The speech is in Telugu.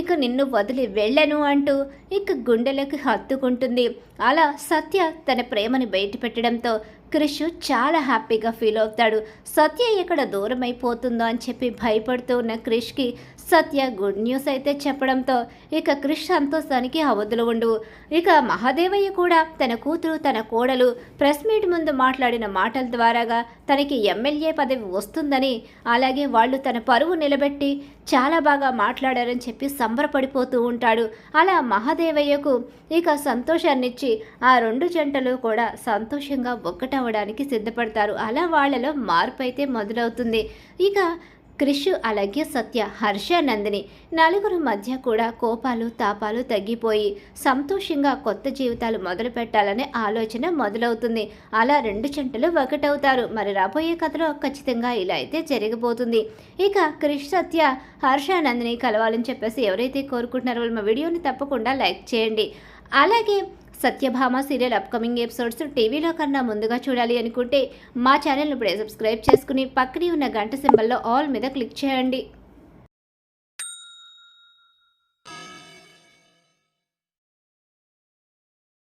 ఇక నిన్ను వదిలి వెళ్ళను అంటూ ఇక గుండెలకు హత్తుకుంటుంది. అలా సత్య తన ప్రేమని బయటపెట్టడంతో క్రిష్ చాలా హ్యాపీగా ఫీల్ అవుతాడు. సత్య ఎక్కడ దూరం అయిపోతుందో అని చెప్పి భయపడుతూ ఉన్న క్రిష్కి సత్య గుడ్ న్యూస్ అయితే చెప్పడంతో ఇక క్రిష్ సంతోషానికి అవధులు ఉండవు ఇక మహాదేవయ్య కూడా తన కూతురు తన కోడలు ప్రెస్ మీట్ ముందు మాట్లాడిన మాటల ద్వారాగా తనకి ఎమ్మెల్యే పదవి వస్తుందని అలాగే వాళ్ళు తన పరువు నిలబెట్టి చాలా బాగా మాట్లాడారని చెప్పి సంబరపడిపోతూ ఉంటాడు. అలా మహాదేవయ్యకు ఇక సంతోషాన్నిచ్చి ఆ రెండు జంటలు కూడా సంతోషంగా అవ్వడానికి సిద్ధపడతారు. అలా వాళ్ళలో మార్పు అయితే మొదలవుతుంది. ఇక క్రిష్ అలాగే సత్య హర్ష నందిని నలుగురు మధ్య కూడా కోపాలు తాపాలు తగ్గిపోయి సంతోషంగా కొత్త జీవితాలు మొదలు పెట్టాలనే ఆలోచన మొదలవుతుంది. అలా రెండు జంటలు ఒకటవుతారు మరి రాబోయే కథలో ఖచ్చితంగా ఇలా అయితే జరగబోతుంది ఇక క్రిష్ సత్య హర్ష నందిని కలవాలని చెప్పేసి ఎవరైతే కోరుకుంటున్నారో వాళ్ళు మా వీడియోని తప్పకుండా లైక్ చేయండి. అలాగే సత్యభామ సీరియల్ అప్కమింగ్ ఎపిసోడ్స్ టీవీలో కన్నా ముందుగా చూడాలి అనుకుంటే మా ఛానల్ని ఇప్పుడే సబ్స్క్రైబ్ చేసుకుని పక్కనే ఉన్న గంట సింబల్లో ఆల్ మీద క్లిక్ చేయండి.